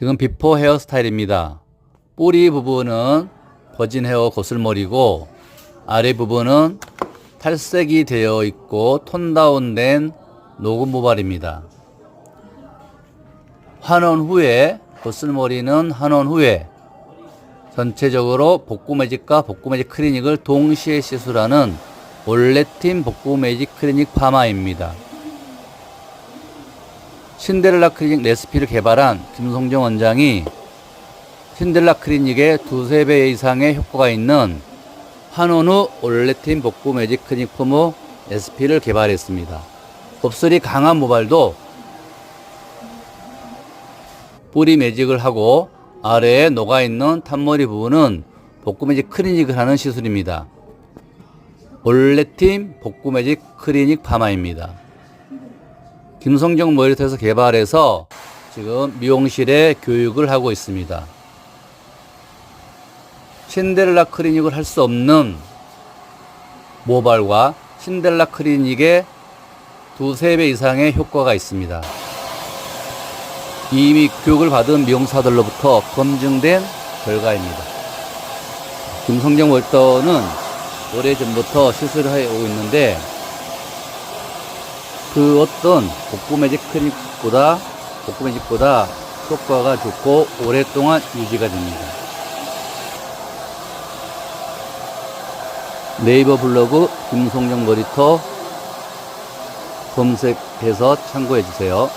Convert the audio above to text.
지금 비포 헤어스타일입니다. 뿌리 부분은 버진 헤어 고슬머리고 아래 부분은 탈색이 되어 있고 톤 다운된 녹음 모발입니다. 환원 후에 고슬머리는 환원 후에 전체적으로 복구 매직과 복구 매직 클리닉을 동시에 시술하는 올레팀 복구 매직 클리닉 파마입니다. 신데렐라 클리닉 레시피를 개발한 김송정 원장이 신데렐라 클리닉의 두세 배 이상의 효과가 있는 후 올레팀 복구 매직 클리닉 폼 레시피를 개발했습니다. 곱슬이 강한 모발도 뿌리 매직을 하고 아래에 녹아있는 탄머리 부분은 복구 매직 클리닉을 하는 시술입니다. 올레팀 복구 매직 클리닉 파마입니다. 김성경 머리터에서 개발해서 지금 미용실에 교육을 하고 있습니다. 신데렐라 클리닉을 할 수 없는 모발과 신데렐라 클리닉의 두세 배 이상의 효과가 있습니다. 이미 교육을 받은 미용사들로부터 검증된 결과입니다. 김성경 월터는 오래 전부터 시술을 하고 있는데 그 어떤 복구 매직 클리닉보다 복구 매직보다 효과가 좋고 오랫동안 유지가 됩니다. 네이버 블로그 김성경 머리터 검색해서 참고해 주세요.